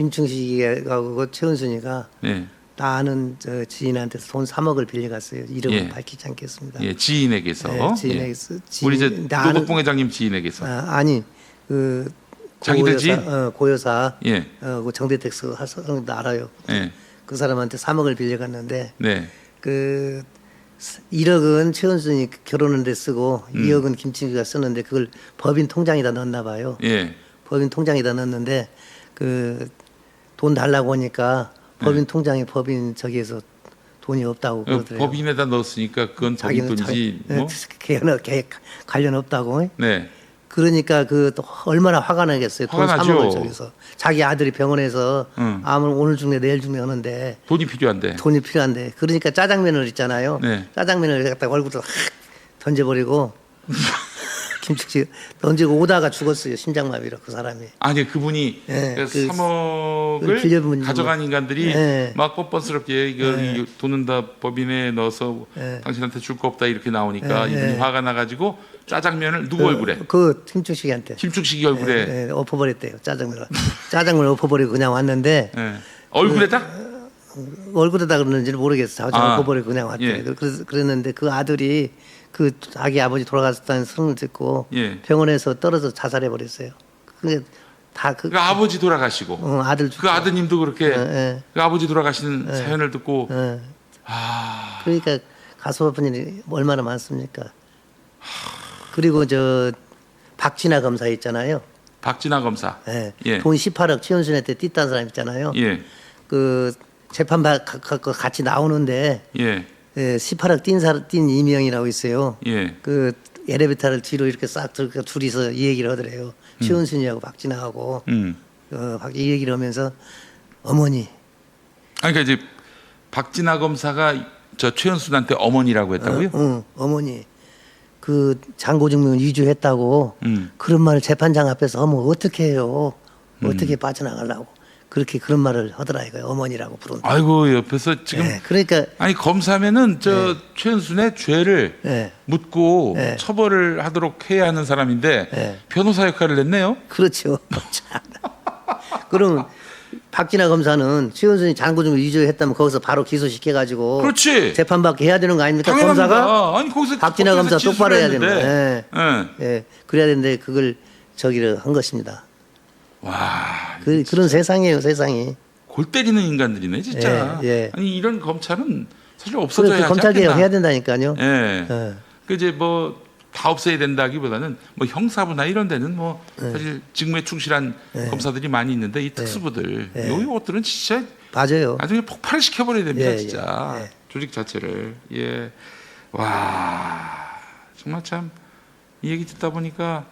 김충식하고 최은순이가 예. 나는 저 지인한테서 돈 3억을 빌려갔어요. 이름은 예. 밝히지 않겠습니다. 예, 지인에게서. 네, 지인에게서 예. 지인- 우리 이제 노국봉 회장님 지인에게서. 아, 아니 그 자기들? 고여사, 어, 고여사 예. 어, 그 정대택 스 사람도 알아요. 예. 그 사람한테 3억을 빌려갔는데 네. 그 1억은 최은순이 결혼하는데 쓰고 음. 2억은 김치기가 쓰는데 그걸 법인 통장에다 넣었나 봐요. 예. 법인 통장에다 넣었는데 그 돈 달라고 하니까 법인 통장에 법인 저기에서 돈이 없다고 네. 어, 그러더래요. 법인에다 넣었으니까 그건 법인 돈이지 자기- 뭐. 개 관련 없다고. 네. 그러니까 그또 얼마나 화가 나겠어요. 돈 화가 3억을 나죠. 저기서 자기 아들이 병원에서 응. 암을 오늘 중에 내일 중에 하는데 돈이 필요한데. 돈이 필요한데 그러니까 짜장면을 있잖아요. 네. 짜장면을 갖다 얼굴에 확 던져버리고 김치찌 던지고 오다가 죽었어요. 심장마비로 그 사람이. 아니 그분이 예, 그그 3억을 빌려본 가져간 인간들이 예. 막 뻔뻔스럽게 이거 이 돈은 다 법인에 넣어서 예. 당신한테 줄 거 없다 이렇게 나오니까 예, 이분이 예. 화가 나가지고 짜장면을 누구 얼굴에 그 김충식이한테 김충식이 얼굴에 예, 예, 엎어버렸대요. 짜장면을 짜장면을 엎어버리고 그냥 왔는데 예. 얼굴에다 얼굴에다 그러는지는 모르겠어. 요 아, 엎어버리고 그냥 왔대. 예. 그래서 그랬는데 그 아들이 그 자기 아버지 돌아갔다는 소문을 듣고 예. 병원에서 떨어져 자살해 버렸어요. 그게 다그 그 아버지 돌아가시고 어, 아들 그 아드님도 그렇게 예, 예. 그 아버지 돌아가시는 사연을 듣고 예. 아 그러니까 가슴 아픈 일이 얼마나 많습니까? 그리고 저 박진아 검사 있잖아요. 박진아 검사 예. 예. 돈 18억 최은순한테 띠딴 사람 있잖아요. 예 그 재판 받 가- 가- 가- 같이 나오는데 예, 예, 18억 띈 사람 띈 이명이라고 있어요. 예. 그 엘리베이터를 뒤로 이렇게 싹 들고 둘이서 이 얘기를 하더래요. 최은순이하고 박진아하고 음. 어, 박- 이 얘기를 하면서 어머니 아니 그러니까 이제 박진아 검사가 저 최은순한테 어머니라고 했다고요? 어, 응, 어머니 그 장고 증명 위조했다고 음. 그런 말을 재판장 앞에서 하면 어떻게 해요? 어떻게 빠져나가려고 그렇게 그런 말을 하더라 이거요. 어머니라고 부른다. 아이고 옆에서 지금 예, 그러니까 아니 검사면은 저 최은순의 죄를 예, 묻고 네. 처벌을 하도록 해야 하는 사람인데 네. 변호사 역할을 했네요. 그렇죠. 참. 그럼 박진아 검사는 최은순이 장고 증명 위조했다면 거기서 바로 기소시켜 가지고 그렇지. 재판받게 해야 되는 거 아닙니까? 당연합니다. 검사가 아니 거기서 박진아 거기서 검사 똑바로 해야 진술을 됩니다. 했는데. 예. 예. 예, 그래야 되는데 그걸 저기를 한 것입니다. 와, 그, 그런 세상이에요, 세상이. 골 때리는 인간들이네 진짜. 예, 예. 아니 이런 검찰은 사실 없어져야 그 검찰 개혁 않겠나. 해야 된다니까요. 예. 예. 그 이제 뭐 다 없애야 된다기보다는 뭐 형사부나 이런 데는 뭐 네. 사실 직무에 충실한 검사들이 많이 있는데 이 특수부들 네. 요 것들은 진짜 맞아요. 나중에 폭발시켜 버려야 됩니다 예, 진짜 예, 예. 조직 자체를 예. 예와 정말 참 이 얘기 듣다 보니까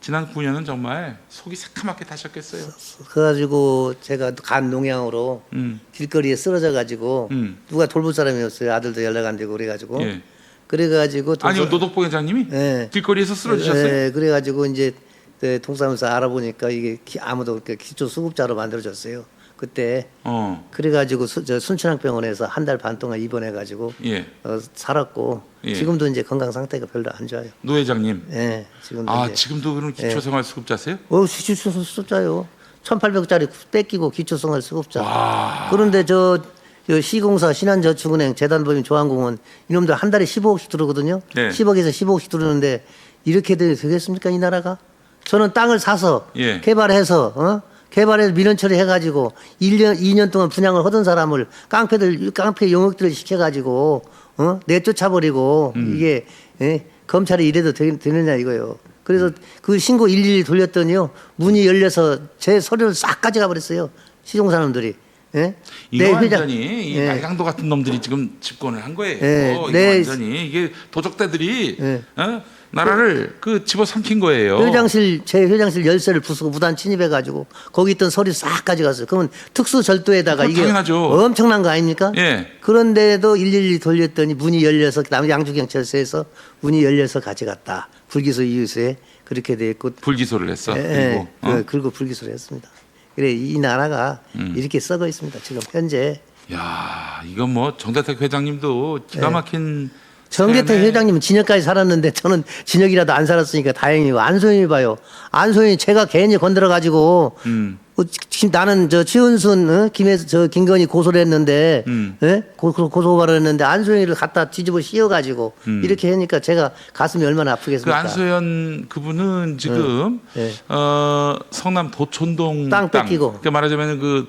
지난 9년은 정말 속이 새카맣게 타셨겠어요. 그래가지고 제가 간 농양으로 음, 길거리에 쓰러져 가지고 음. 누가 돌볼 사람이 없어요. 아들도 연락 안 되고 그래가지고. 예. 그래가지고 아니요 노덕봉 회장님이 예. 길거리에서 쓰러지셨어요. 예, 그래가지고 이제 네, 동사무소 알아보니까 이게 기- 아무도 그 기초 수급자로 만들어졌어요. 그때 어, 그래가지고 수, 저 순천향병원에서 한 달 반 동안 입원해가지고 예, 어, 살았고 예. 지금도 이제 건강 상태가 별로 안 좋아요. 노 회장님. 예, 지금도 아 이제 지금도 그럼 기초생활수급자세요? 어, 기초 수급자요. 1,800짜리 뺏기고 기초생활 수급자. 와. 그런데 저, 저 시공사, 신한저축은행, 재단법인 조항공은 이놈들 한 달에 15억씩 들어오거든요. 네. 10억에서 15억씩 들어오는데 이렇게 되- 되겠습니까 이 나라가? 저는 땅을 사서 예. 개발해서 어? 개발해서 민원 처리해가지고 1년, 2년 동안 분양을 하던 사람을 깡패들, 깡패 용역들을 시켜가지고 어? 내쫓아버리고 음. 이게 예? 검찰이 이래도 되, 되느냐 이거요. 그래서 그 신고 112 돌렸더니요 문이 열려서 제 서류를 싹 가져가 버렸어요 시종 사람들이. 예? 이거 완전히 이 예. 말강도 같은 놈들이 지금 집권을 한 거예요. 예, 이거 내- 완전히 이게 도적대들이 예. 어? 나라를 그 집어 삼킨 거예요. 회장실 제 회장실 열쇠를 부수고 무단 침입해 가지고 거기 있던 서류 싹 가져갔어요. 그러면 특수 절도에다가 그건 이게 당연하죠. 엄청난 거 아닙니까? 예. 그런데도 112 돌렸더니 문이 열려서 남 양주 경찰서에서 문이 열려서 가져갔다. 불기소 이유서에 그렇게 돼 있고 불기소를 했어. 예, 그리고 예, 어? 음. 그- 그리고 불기소를 했습니다. 그래 이 나라가 이렇게 썩어 있습니다. 지금 현재 야, 이건 뭐 정대택 회장님도 예. 기가 막힌 세네. 회장님은 진역까지 살았는데 저는 진역이라도 안 살았으니까 다행이고 안소연이 봐요. 안소연이 제가 괜히 건드려 가지고 음. 어, 지금 나는 저 최은순, 어? 김혜 저 김건희 고소를 했는데, 음. 예? 고, 고, 고소고발을 했는데 안소연이를 갖다 뒤집어 씌워가지고 이렇게 하니까 제가 가슴이 얼마나 그 아프겠습니까? 안소연 그분은 지금 네. 어, 성남 도촌동 땅 뺏기고. 그러니까 말하자면 그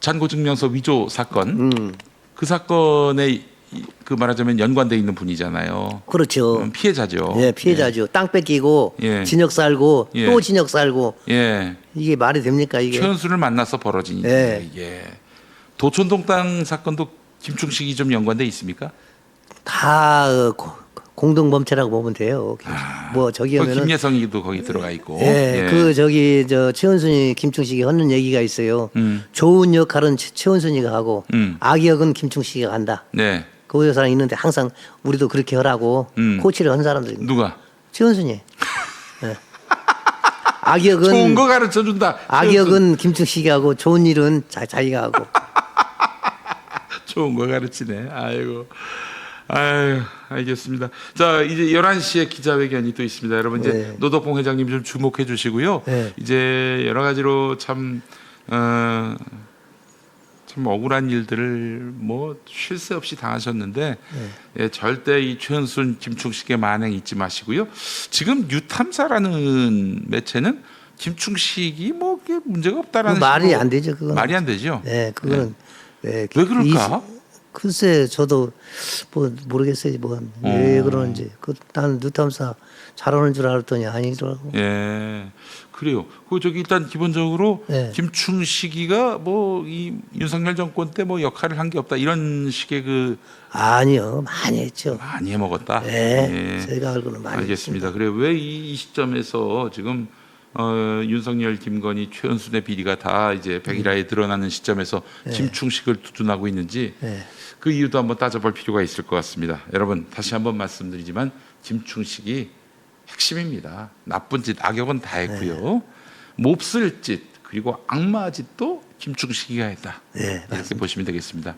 잔고증명서 위조 사건 음, 그 사건에 이- 그 말하자면 연관돼 있는 분이잖아요. 그렇죠. 음, 피해자죠. 예, 피해자죠. 땅 뺏기고 예. 진역 살고 예. 또 진역 살고 예. 이게 말이 됩니까 이게? 최은수를 만나서 벌어진 예. 이게 도촌동 땅 사건도 김충식이 좀 연관돼 있습니까? 다 어, 고- 공동 범죄라고 보면 돼요. 뭐 저기 그 하면은 김예성이도 거기 들어가 있고. 예, 그 저기 저 최은순이 김충식이 하는 얘기가 있어요. 음. 좋은 역할은 최- 최은순이가 하고 음. 악역은 김충식이가 한다. 네. 그 여사랑 있는데 항상 우리도 그렇게 하라고 음. 코치를 한 사람들입니다. 누가? 최은순이. 예. 악역은 좋은 거 가르쳐 준다. 악역은 김충식이 하고 좋은 일은 자, 자기가 하고. 좋은 거 가르치네. 아이고. 아유, 알겠습니다. 자, 이제 11시에 기자회견이 또 있습니다. 여러분 이제 네. 노덕봉 회장님 좀 주목해 주시고요. 네. 이제 여러 가지로 참 어, 참 억울한 일들을 뭐 쉴 새 없이 당하셨는데 네. 예, 절대 이 최은순 김충식의 만행 잊지 마시고요. 지금 뉴탐사라는 매체는 김충식이 뭐 문제가 없다라는 그 말이 안 되죠. 그건. 말이 안 되죠. 네, 그거는 네, 왜 그럴까? 이- 글쎄, 저도 뭐 모르겠어요. 뭐왜 어. 그러는지. 그난 뉴탐사 잘하는 줄 알았더니 아니더라고. 예, 그래요. 그 저기 일단 기본적으로 네. 김충식이가 뭐 이 윤석열 정권 때 뭐 역할을 한 게 없다 이런 식의 그 아니요, 많이 했죠. 많이 해 먹었다. 네, 예. 제가 알고는 많이 알겠습니다. 그래 왜이 시점에서 지금 어, 윤석열, 김건희, 최은순의 비리가 다 이제 백일화에 드러나는 시점에서 김충식을 두둔하고 있는지 네. 그 이유도 한번 따져볼 필요가 있을 것 같습니다. 여러분 다시 한번 말씀드리지만 김충식이 핵심입니다. 나쁜 짓, 악역은 다 했고요. 몹쓸 짓 그리고 악마 짓도 김충식이가 했다. 네, 이렇게 보시면 되겠습니다.